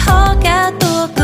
ขอแก้ตัวก็